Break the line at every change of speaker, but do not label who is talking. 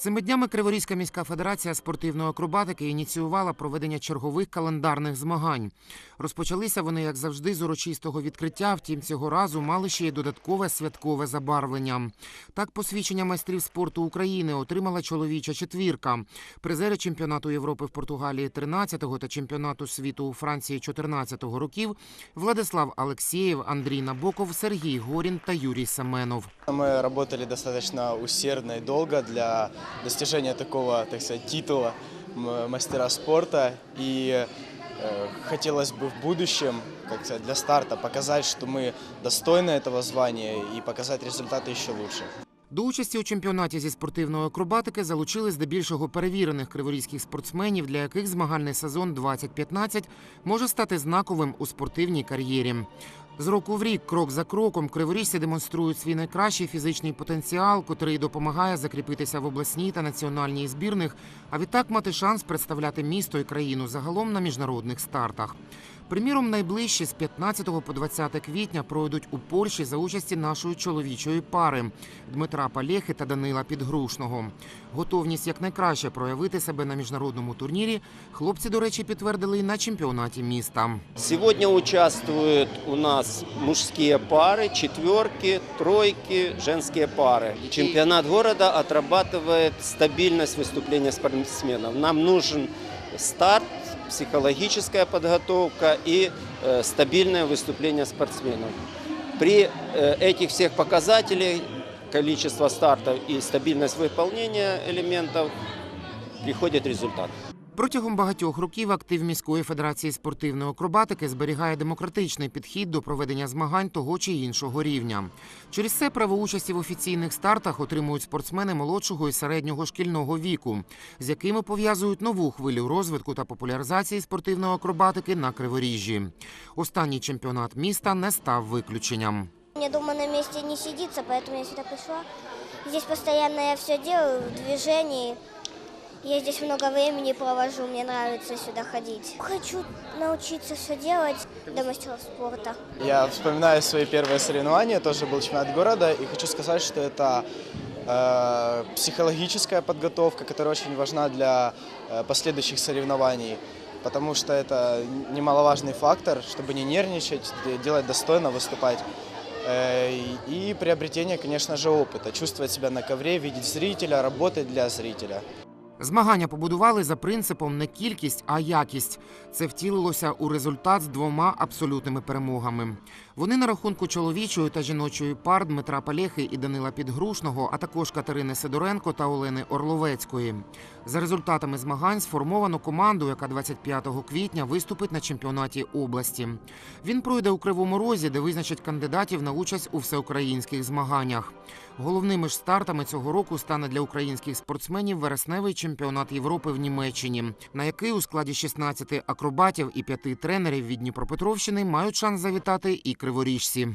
Цими днями Криворізька міська федерація спортивної акробатики ініціювала проведення чергових календарних змагань. Розпочалися вони, як завжди, з урочистого відкриття. Втім, цього разу мали ще й додаткове святкове забарвлення. Так, посвідчення майстрів спорту України отримала чоловіча четвірка. Призери чемпіонату Європи в Португалії 13-го та чемпіонату світу у Франції 14-го років Владислав Алексєєв, Андрій Набоков, Сергій Горін та Юрій Семенов.
Мы работали достаточно усердно и долго для достижения такого, так сказать, титула м- мастера спорта. И э, хотелось бы в будущем, как сказать, для старта показать, что мы достойны этого звания и показать результаты еще лучше.
До участі у чемпіонаті зі спортивної акробатики залучили здебільшого перевірених криворізьких спортсменів, для яких змагальний сезон 2015 може стати знаковим у спортивній кар'єрі. З року в рік, крок за кроком, криворіжці демонструють свій найкращий фізичний потенціал, котрий допомагає закріпитися в обласній та національній збірних, а відтак мати шанс представляти місто і країну загалом на міжнародних стартах. Приміром, найближчі з 15 по 20 квітня пройдуть у Польщі за участі нашої чоловічої пари Дмитра Палєхи та Данила Підгрушного. Готовність якнайкраще проявити себе на міжнародному турнірі хлопці, до речі, підтвердили і на чемпіонаті міста.
Сегодня участвуют у нас мужские пары, четверки, тройки, женские пары. Чемпионат города отрабатывает стабильность выступления спортсменов. Нам нужен старт, психологическая подготовка и э, стабильное выступление спортсменов. При э, этих всех показателях, количество стартов и стабильность выполнения элементов, приходит результат.
Протягом багатьох років актив міської федерації спортивної акробатики зберігає демократичний підхід до проведення змагань того чи іншого рівня. Через це право участі в офіційних стартах отримують спортсмени молодшого і середнього шкільного віку, з якими пов'язують нову хвилю розвитку та популяризації спортивної акробатики на Криворіжжі. Останній чемпіонат міста не став виключенням.
Мне дома на месте не сидится, поэтому я сюда пришла. Здесь постоянно я все делаю в движении. Я здесь много времени провожу, мне нравится сюда ходить. Хочу научиться все делать до мастера спорта.
Я вспоминаю свои первые соревнования, тоже был чемпионат города, и хочу сказать, что это э, психологическая подготовка, которая очень важна для э, последующих соревнований, потому что это немаловажный фактор, чтобы не нервничать, де- делать достойно, выступать. Э, И приобретение, конечно же, опыта, чувствовать себя на ковре, видеть зрителя, работать для зрителя.
Змагання побудували за принципом не кількість, а якість. Це втілилося у результат з двома абсолютними перемогами. Вони на рахунку чоловічої та жіночої пар Дмитра Палєхи і Данила Підгрушного, а також Катерини Сидоренко та Олени Орловецької. За результатами змагань сформовано команду, яка 25 квітня виступить на чемпіонаті області. Він пройде у Кривому Розі, де визначать кандидатів на участь у всеукраїнських змаганнях. Головними ж стартами цього року стане для українських спортсменів вересневий чемпіонат Європи в Німеччині, на який у складі 16 акробатів і 5 тренерів від Дніпропетровщини мають шанс завітати і криворіжці.